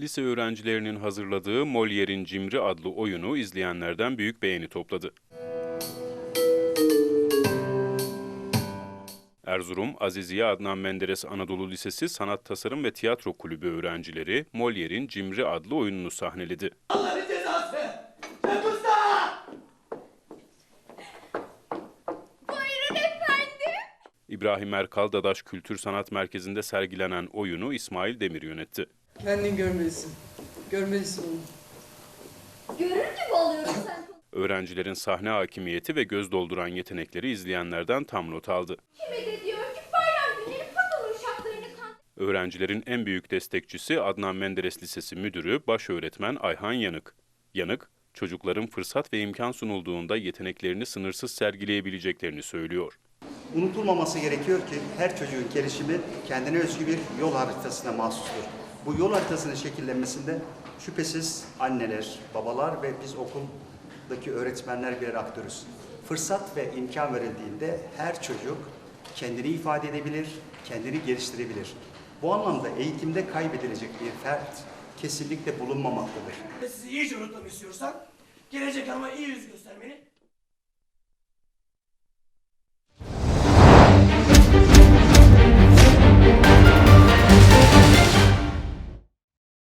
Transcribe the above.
Lise öğrencilerinin hazırladığı Molière'in Cimri adlı oyunu izleyenlerden büyük beğeni topladı. Erzurum Aziziye Adnan Menderes Anadolu Lisesi Sanat Tasarım ve Tiyatro Kulübü öğrencileri Molière'in Cimri adlı oyununu sahneledi. Allah'ın cezası! Mebusta! Buyurun efendim. İbrahim Erkal Dadaş Kültür Sanat Merkezi'nde sergilenen oyunu İsmail Demir yönetti. Kendin görmelisin. Görmelisin onu. Görür gibi oluyorum sen. Öğrencilerin sahne hakimiyeti ve göz dolduran yetenekleri izleyenlerden tam not aldı. Kime de diyor ki bayram günleri patalı uşaklarını kan... Öğrencilerin en büyük destekçisi Adnan Menderes Lisesi Müdürü Baş Öğretmen Ayhan Yanık. Yanık, çocukların fırsat ve imkan sunulduğunda yeteneklerini sınırsız sergileyebileceklerini söylüyor. Unutulmaması gerekiyor ki her çocuğun gelişimi kendine özgü bir yol haritasına mahsustur. Bu yol haritasının şekillenmesinde şüphesiz anneler, babalar ve biz okuldaki öğretmenler birer aktörüz. Fırsat ve imkan verildiğinde her çocuk kendini ifade edebilir, kendini geliştirebilir. Bu anlamda eğitimde kaybedilecek bir fert kesinlikle bulunmamaktadır. Sizi iyice unutmamı istiyorsan, gelecek ama iyi yüz göstermeni